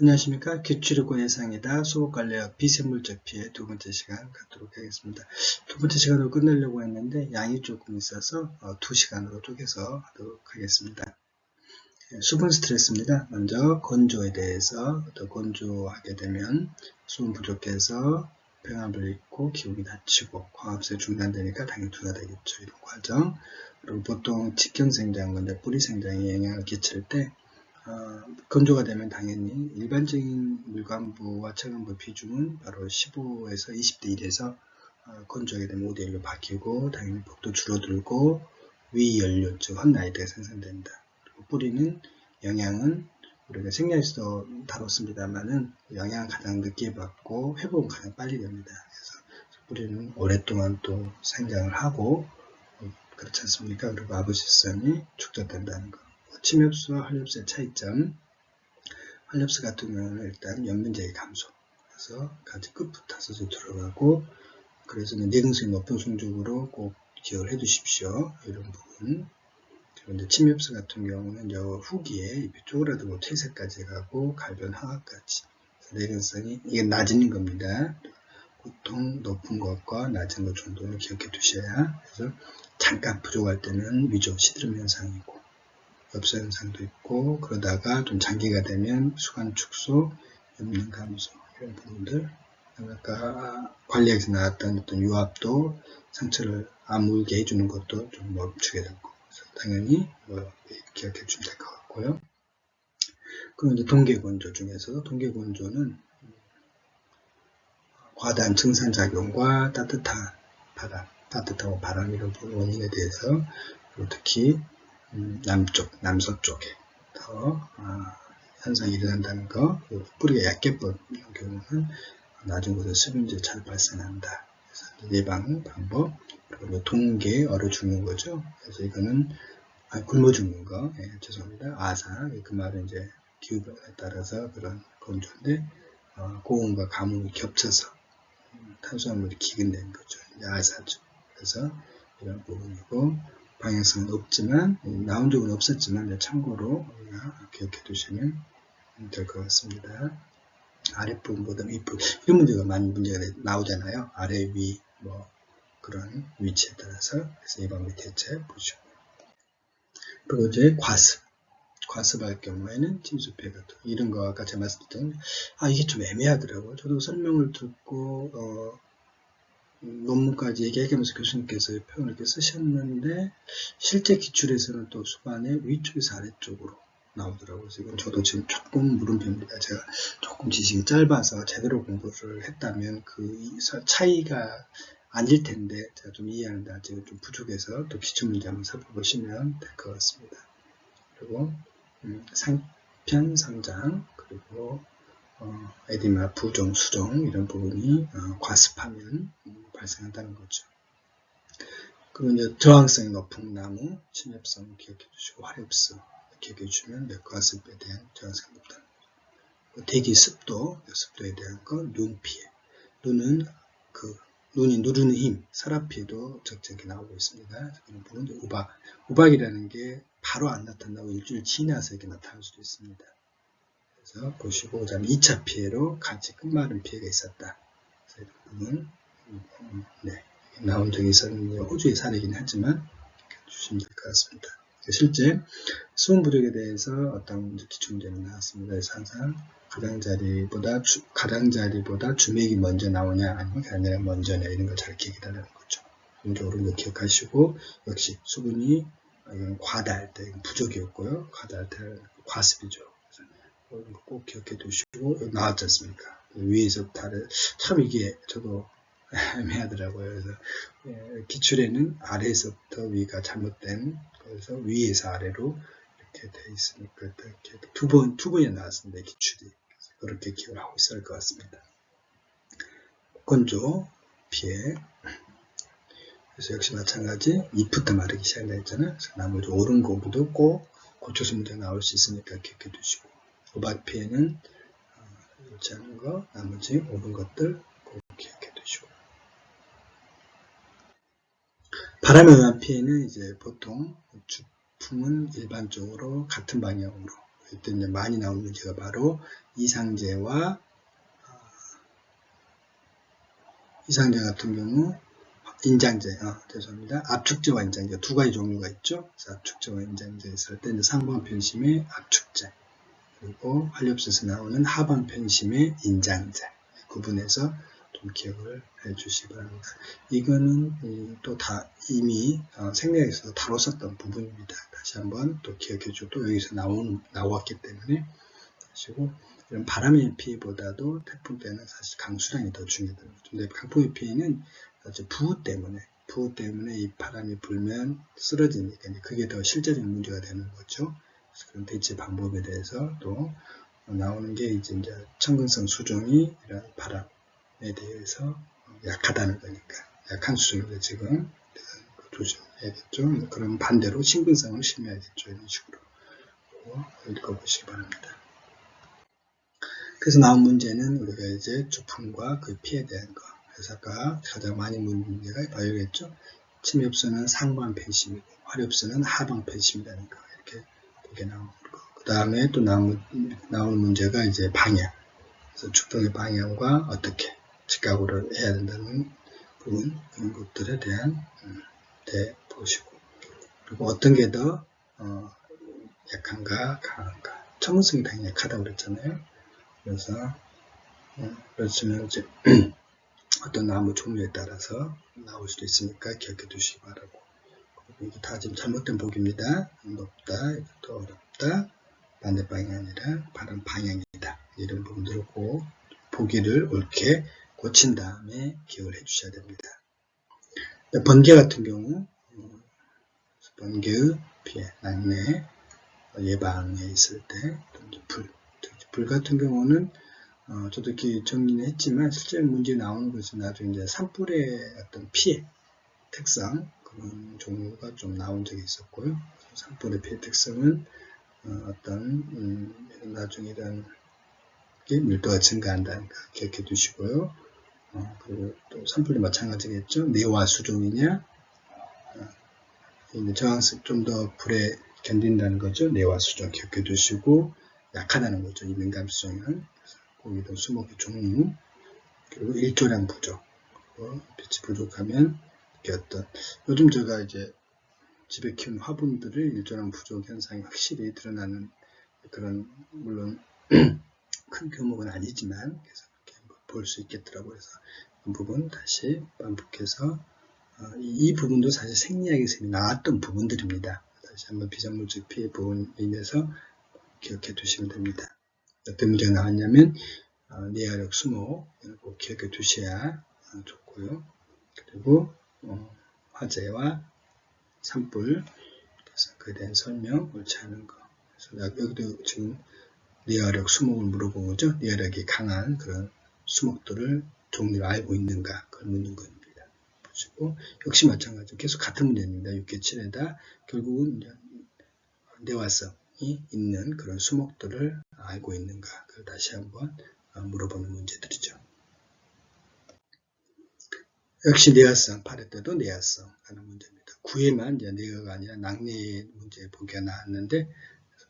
안녕하십니까. 기출과 예상이다. 수업관리학 비생물적 피해 두 번째 시간 갖도록 하겠습니다. 두 번째 시간으로 끝내려고 했는데 양이 조금 있어서 어, 두 시간으로 쪼개서 하도록 하겠습니다. 예, 수분 스트레스입니다. 먼저 건조에 대해서 더 건조하게 되면 수분 부족해서 병합을 입고 기운이 닫히고 광합성이 중단되니까 당연히 둔화되겠죠. 이런 과정. 그리고 보통 직경생장 건데 뿌리생장에 영향을 끼칠 때 어, 건조가 되면 당연히 일반적인 물관부와 체감부 비중은 바로 15에서 20대 1에서 어, 건조하게 되면 5대 1로 바뀌고 당연히 폭도 줄어들고 위연료 즉 헛나이트가 생성된다. 그리고 뿌리는 영양은 우리가 생리에서도 다뤘습니다만은 영양을 가장 늦게 받고 회복은 가장 빨리 됩니다. 그래서 뿌리는 오랫동안 또 생장을 하고 어, 그렇지 않습니까? 그리고 아버지성이 축적된다는 것. 침엽수와 활엽수의 차이점. 활엽수 같은 경우는 일단 연면적이 감소. 그래서 가지 끝부터서 들어가고 그래서 내등성이 높은 성적으로 꼭 기억을 해 두십시오. 이런 부분. 그런데 침엽수 같은 경우는 여 후기에 쪼그라들고 퇴색까지 가고 갈변 하악까지. 내등성이 이게 낮은 겁니다. 보통 높은 것과 낮은 것 정도는 기억해 두셔야. 그래서 잠깐 부족할 때는 위조 시드름 현상이고 엽서 현상도 있고 그러다가 좀 장기가 되면 수관 축소, 염증 감소 이런 부분들 아까 관리학에서 나왔던 어떤 유압도 상처를 아물게 해주는 것도 좀 멈추게 되고 당연히 뭐 기억해 주면 될 것 같고요. 그리고 이제 동계건조 중에서도 동계건조는 과다한 증산작용과 따뜻한 바람, 따뜻하고 바람 이런 원인에 대해서 특히 음, 남쪽, 남서쪽에 더 아, 현상이 일어난다는 거, 뿌리가 얕게 뻗는 경우는 낮은 곳에 수분제 잘 발생한다. 그래서 예방 방법, 그리고 동계 얼어 죽는 거죠. 그래서 이거는 아, 굶어 죽는 거, 예, 죄송합니다. 아사, 그 말은 이제 기후에 따라서 그런 건조인데 어, 고온과 가뭄이 겹쳐서 음, 탄수화물이 기근된 거죠. 아사죠. 그래서 이런 부분이고 방향성은 없지만 나온 적은 없었지만 참고로 기억해 두시면 될 것 같습니다. 아랫부분보다 윗부분 이런 문제가 많이 문제가 나오잖아요. 아래 위 뭐 그런 위치에 따라서 그래서 이 방법 대체 보시고 그리고 이제 과습 과습할 경우에는 침수폐 같은 이런 거 아까 제가 말씀드렸던 아 이게 좀 애매하더라고요. 저도 설명을 듣고 어, 논문까지 얘기하면서 교수님께서 표현을 이렇게 쓰셨는데 실제 기출에서는 또 수반의 위쪽에서 아래쪽으로 나오더라고요. 이건 저도 지금 조금 물음표입니다. 제가 조금 지식이 짧아서 제대로 공부를 했다면 그 차이가 아닐 텐데 제가 좀 이해하는데 아직은 좀 부족해서 또 기출문제 한번 살펴보시면 될 것 같습니다. 그리고 음, 상편 상장 그리고 어, 에디마 부종 수종 이런 부분이 어, 과습하면 음, 발생한다는 거죠. 그리고 이제 저항성이 높은 나무, 침엽성 기억해 주시고 화렵성 기억해 주시면 맥과습에 대한 저항성이 높다는 거죠. 대기 습도, 습도에 대한 거, 눈 피해. 눈은 그 눈이 누르는 힘, 사라 피해도 적절하게 나오고 있습니다. 그런 부분 우박. 우박이라는 게 바로 안 나타나고 일주일 지나서 이렇게 나타날 수도 있습니다. 그래서 보시고, 그 다음에 2차 피해로 같이 끝마른 피해가 있었다. 그래서 이 부분 네, 나온 적이 있었는데 호주의 사례이긴 하지만 주시면 될 것 같습니다. 실제 수분 부족에 대해서 어떤 기출문제는 나왔습니다. 그래서 항상 가장자리보다 주, 가장자리보다 주맥이 먼저 나오냐 아니면 가장자리가 먼저냐 이런 걸 잘 기억해달라는 거죠. 기본적으로 기억하시고 역시 수분이 과다할 때 부족이었고요. 과다할 때 과습이죠. 꼭 기억해 두시고 나왔지 않습니까? 위에서 다른 참 이게 저도 애매하더라고요. 그래서 예, 기출에는 아래에서부터 위가 잘못된 그래서 위에서 아래로 이렇게 돼 있으니까 이렇게 두 번, 두 번이 나왔습니다. 기출이. 그렇게 기억을 하고 할것 같습니다. 건조, 피해. 그래서 역시 마찬가지, 이부터 마르기 시작한다 했잖아요. 그래서 나머지 옳은 거부도 꼭 고쳐서 문제 나올 수 있으니까 기억해 두시고. 옳지 어, 않은 거, 나머지 옳은 것들 꼭 기억해 두시고. 바람에 의한 피해는 이제 보통 주품은 일반적으로 같은 방향으로 이때 이제 많이 나온 문제가 바로 이상제와 어, 이상제 같은 경우 인장제, 어, 죄송합니다. 압축제와 인장제 두 가지 종류가 있죠. 압축제와 인장제 있을 때 이제 상반 편심의 압축제 그리고 활렵수에서 나오는 하반 편심의 인장제 구분해서 좀 기억을 해 주시기 바랍니다. 이거는 또 다 이미 어, 생략에서 다뤘었던 부분입니다. 다시 한번 또 기억해 주고 또 여기서 나온, 나왔기 때문에 하시고 이런 바람의 피해보다도 태풍 때는 사실 강수량이 더 거죠. 근데 강풍의 피해는 부우 때문에 부우 때문에 이 바람이 불면 쓰러지니까 그게 더 실제적인 문제가 되는 거죠. 그런 대체 방법에 대해서 또 나오는 게 이제, 이제 청근성 수종이 이런 바람에 대해서 약하다는 거니까 약한 수준인데 지금 조심해야겠죠. 그럼 반대로 신근성을 심해야겠죠. 이런 식으로 읽어보시기 바랍니다. 그래서 나온 문제는 우리가 이제 주풍과 그 피에 대한 거. 그래서 아까 가장 많이 묻는 문제가 바이오겠죠. 침엽수는 상반 팬심이고 화렵수는 하방 팬심이라는 거. 나오는 거. 그 다음에 또 나온, 나오는 문제가 이제 방향. 그래서 주풍의 방향과 어떻게 직각으로 해야 된다는 부분, 그런 것들에 대한, 음, 대 보시고. 그리고 어떤 게 더, 어, 약한가, 강한가. 청문성이 당연히 약하다고 그랬잖아요. 그래서 어, 그렇지만 이제 어떤 나무 종류에 따라서 나올 수도 있으니까 기억해 두시기 바라고 이게 다 지금 잘못된 복입니다. 높다, 더 어렵다, 반대 방향이 아니라 바른 방향이다. 이런 부분들을 꼭 보기를 옳게 고친 다음에 기억을 해 주셔야 됩니다. 번개 같은 경우 어, 번개의 피해, 낙뢰 예방에 있을 때, 불, 불 같은 경우는 어, 저도 이렇게 정리는 했지만 실제 문제 나오는 것은 나중에 이제 산불의 어떤 피해 특성 그런 종류가 좀 나온 적이 있었고요. 산불의 피해 특성은 어, 떤 음, 나중에 이런 게 밀도가 증가한다는 거 기억해 두시고요. 어, 그리고 또 산불이 마찬가지겠죠. 내와 수종이냐 어, 저항성 좀더 불에 견딘다는 거죠. 내와 수종 기억해 두시고 약하다는 거죠. 이 민감성은. 거기도 수목의 종류, 그리고 일조량 부족, 그리고 빛이 부족하면 어떤 요즘 제가 이제 집에 키운 화분들을 일조량 부족 현상이 확실히 드러나는 그런 물론 큰 규모는 아니지만 그래서 볼수 있겠더라고요. 그래서 그 부분 다시 반복해서 어, 이, 이 부분도 사실 생리학에서 나왔던 부분들입니다. 다시 한번 비전물질 피해 부분에 인해서 기억해 두시면 됩니다. 어떤 문제가 나왔냐면 어, 내화력 수목 꼭 기억해 두셔야 어, 좋고요. 그리고 어, 화재와 산불 그래서 그에 대한 설명 옳지 않은 거. 그래서 여기도 지금 내화력 수목을 물어본 거죠. 내화력이 강한 그런 수목들을 종류를 알고 있는가 그걸 묻는 겁니다. 보시고 역시 마찬가지로 계속 같은 문제입니다. 6개 7에다 결국은 내화성이 있는 그런 수목들을 알고 있는가 그걸 다시 한번 물어보는 문제들이죠. 역시 내화성, 팔의 때도 내화성 하는 문제입니다. 구에만 이제 내화가 아니라 낙내의 문제 보기가 나왔는데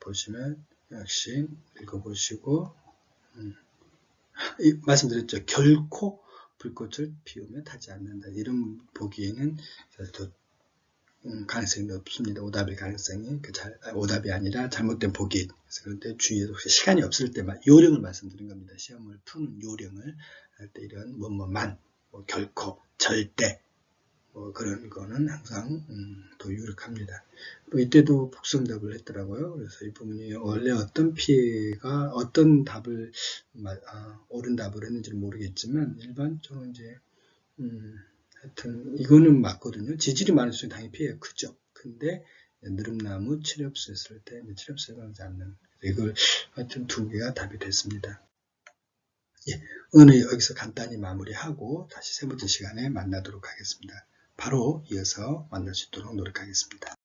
보시면 역시 읽어보시고 음, 말씀드렸죠. 결코 불꽃을 피우며 타지 않는다. 이런 보기에는 더 음, 가능성이 높습니다. 오답의 가능성이 그 잘, 오답이 아니라 잘못된 보기. 그런데 주의해서 시간이 없을 때만 요령을 말씀드린 겁니다. 시험을 푸는 요령을 할 때 이런 뭐뭐만, 뭐 결코, 절대 뭐 그런 거는 항상 음, 더 유력합니다. 또 이때도 복선답을 했더라고요. 그래서 이 부분이 원래 어떤 피해가 어떤 답을 아, 옳은 답을 했는지 모르겠지만 일반적으로 이제 음, 하여튼 이거는 맞거든요. 지질이 많을수록 당연히 피해가 크죠. 근데 느릅나무 칠엽수 했을 때 칠엽수가 하지 않는 이걸 하여튼 두 개가 답이 됐습니다. 예, 오늘 여기서 간단히 마무리하고 다시 세 번째 시간에 만나도록 하겠습니다. 바로 이어서 만날 수 있도록 노력하겠습니다.